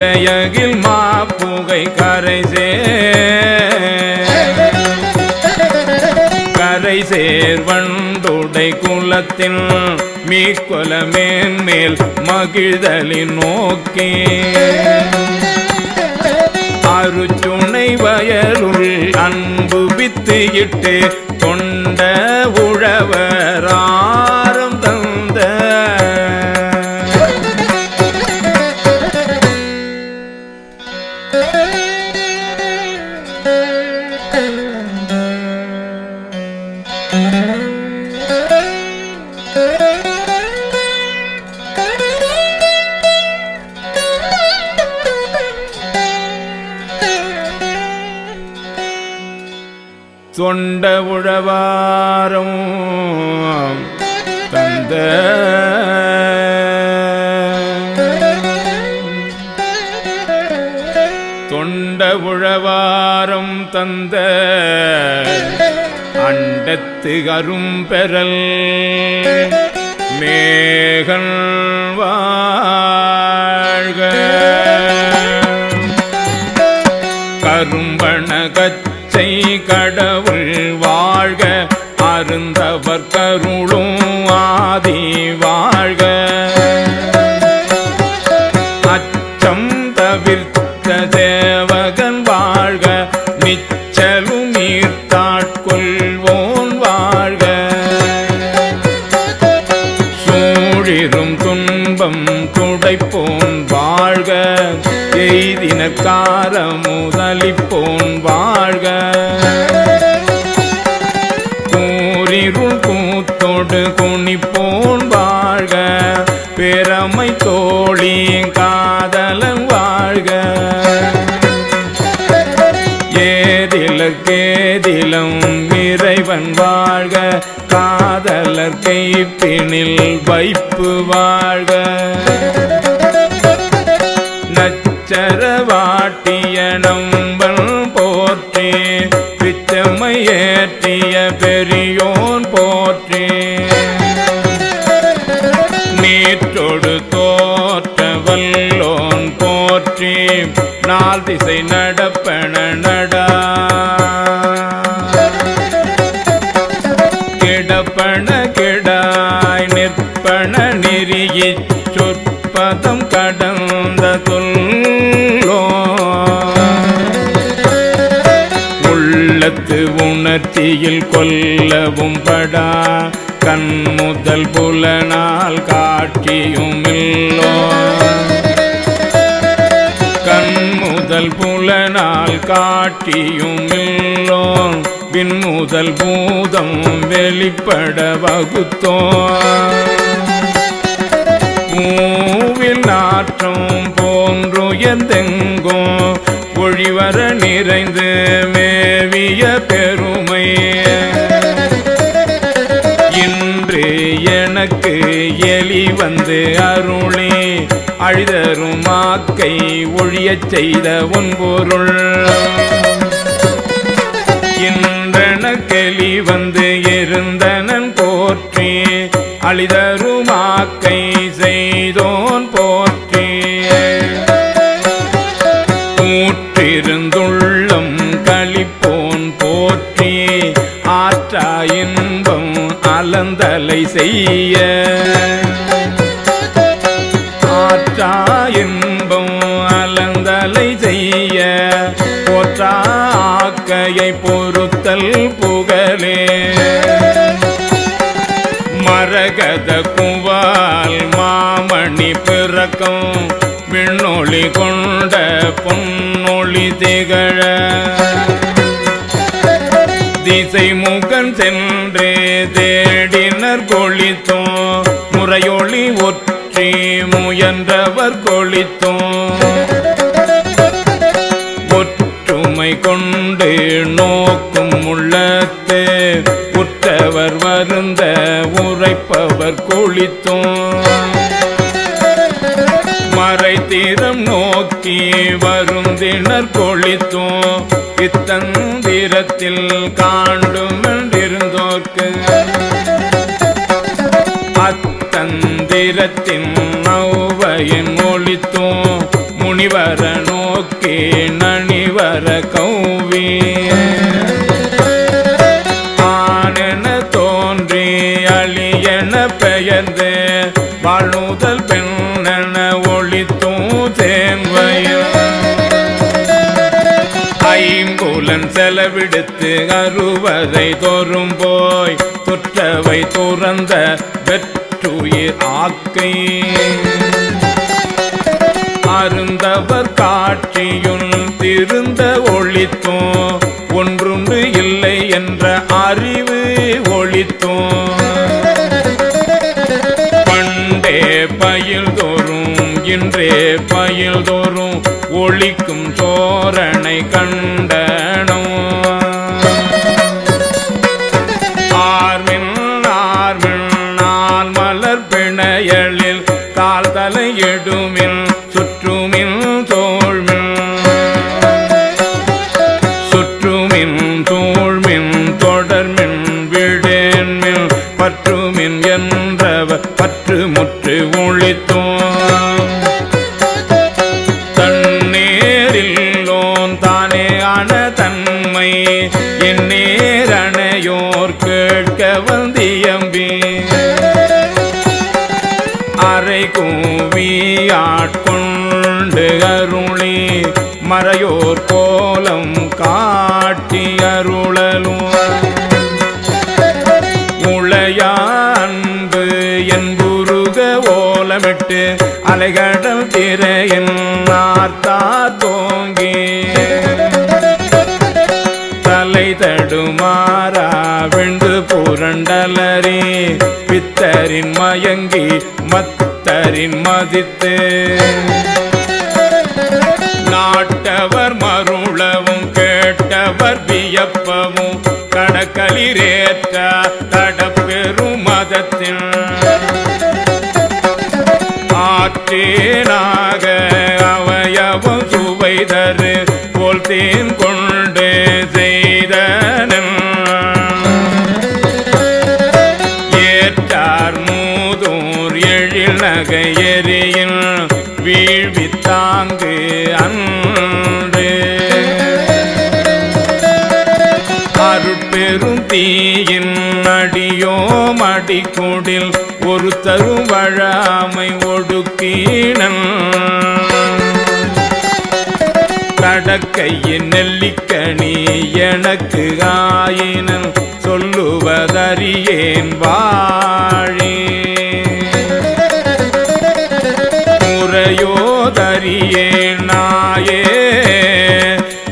அழகில் மாப்புகை கரை கரை சேர்வண்டுடை குலத்தின் மீக்கொல மேன்மேல் மகிழ்தலின் நோக்கே. அருச்சுனை வயலுள் அன்பு வித்து இட்டு கொண்ட உழவரா தொண்ட உழவாரம் தந்த தொண்ட உழவாரம் தந்த அண்டத்து அரும்பெறல் மேகன் வாழ்க. கரும்பண கச்சை கடவுள் வாழ்க அருந்தவர் கருளும் ஆதி வாழ்க. அச்சம் தவிர்த்த தேவகன் வாழ்க நிச்சலும் கூத்தோடு குனிப்போன் வாழ்க. பெறமை தோழி காதலன் வாழ்க. ஏதிலக்கேதிலும் இறைவன் வாழ்க. காதலர் கைப்பினில் வைப்பு வாழ்க. நச்சரவாட்டிய நாள் திசை நடப்பன நடா. கிடப்பன கிடாய் நிற்பன நெறியிச் சொற்பதம் கடந்த சொல்லோ உள்ளத்து உணர்ச்சியில் கொல்லவும் படா. கண் முதல் புலனால் காட்சியும் இல்லோ. முதல் புலனால் காட்டியும் இல்லோ. பின் முதல் பூதம் வெளிப்பட வகுத்தோ. பூவில் நாற்றம் போன்றுயர்ந்தெங்கோ ஒழிவர நிறைந்து மேவிய பெருமை. இன்று எனக்கு எலி வந்து அருளே. அழிதரும் மாக்கை ஒழியச் செய்த இன்றன கெளி வந்து இருந்தனன் போற்றி அழிதருமாக்கை செய்தோன் போற்றி. கூற்றிருந்துள்ளம் கழிப்போன் போற்றி ஆற்றா இன்பம் அலந்தலை செய்ய. போற்றா இன்பம் அலந்தலை செய்ய போற்றா ஆக்கையை பொறுத்தல் புகழே. மரகத குவால் மாமணி பிறக்கும் விண்ணொளி கொண்ட பொன்னொளி திகழ. திசை முகன் சென்றே தேடினர் கொளித்தோ முறையொளி ஒற்றி போற்றி முயன்றவர் கொளித்தோம். ஒற்றுமை கொண்டு நோக்கும் உள்ளத்து உற்றவர் வருந்த உரைப்பவர் கொளித்தோம். மறை தீரம் நோக்கி வருந்தினர் கொளித்தோம். இத்தந்திரத்தில் காண்டுமென்றிருந்தோர்க்கு மந்திரத்தின் நௌவையின் மொழித்தும் முனிவர நோக்கி நனிவர கௌவி. ஆனென தோன்றி அழியன பெயர்ந்து வாழுதல் பெண்ணென ஒழித்தும் தேன்வயல் ஐம்பூலன் செலவிடுத்து அறுவதை தோறும் போய் தொற்றவை துறந்த வெற்ற வெற்றுயிர் ஆக்கை. அருந்தவர் காட்சியுள் திருந்த ஒளித்தோம். ஒன்றுண்டு இல்லை என்ற அறிவு ஒளித்தோம். பண்டே பயில் தோறும் இன்றே பயில் தோறும் ஒளிக்கும் சோரனை கண்டனோ. கூவி ஆட்கொண்டு அருளி மறையோர் கோலம் காட்டி அருளலும். உளையா அன்பு என்புருக ஓலமிட்டு அலைகடல் திரையின் நார்த்தா தோங்கி. தலை தடுமாறா விண்டு புரண்டலரி பித்தரின் மயங்கி நாட்டரின் மதித்து. நாட்டவர் மருளவும் கேட்டவர் வியப்பவும் கடற்களிரேற்ற மடிக்குடில் ஒரு தருவழாமை வழாமை கடக்கையின் நெல்லிக்கணி எனக்கு ஆயினன். சொல்லுவதறியேன் வாழே. முறையோதறியேன் நாயே.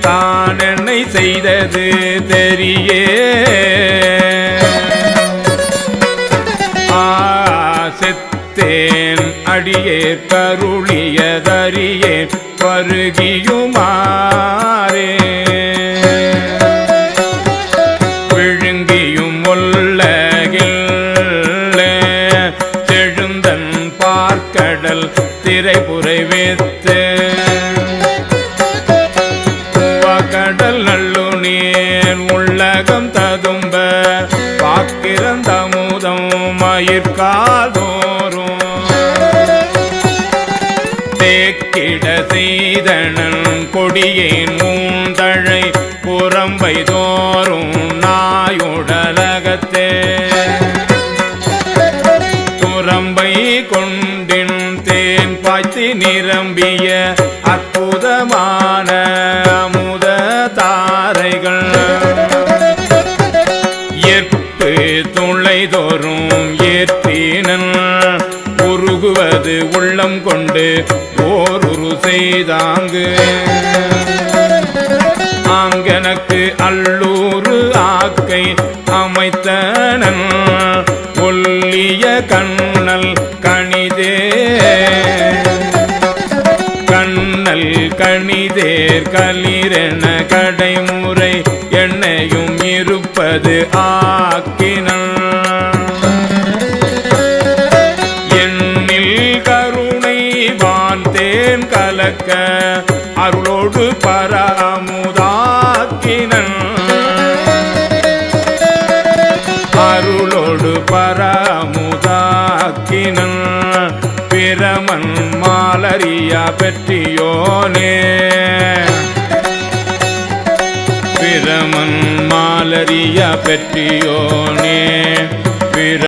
தான் என்னை செய்தது தெரியே. அடியே கருளியதறியேன் பருகியுமாறே விழுங்கியும் ஒல்லகில் செழுந்தன் பார்க்கடல் திரைபுரை வைத்து. கடல் நல்லு நீர் உள்ளகம் ததும்ப பாக்கிறந்தமுதம் மயிர்காதோறும் கொடியேன் மூந்தழை புறம்பை தோறும் நாயுடலகத்தே. துறம்பை கொண்டின் தேன் பாய்ச்சி நிரம்பிய அற்புதமான உருகுவது உள்ளம் கொண்டு ஓருரு செய்தாங்கு. ஆங்கனக்கு அல்லூரு ஆக்கை அமைத்தனன் ஒல்லிய கண்ணல் கணிதே. கண்ணல் கணிதேர் களிரென கடைமுறை என்னையும் இருப்பது ஆக்கினன் மாலரியா பெற்றியோனே. பிரமன் மாலரியா பெற்றியோனே. பிர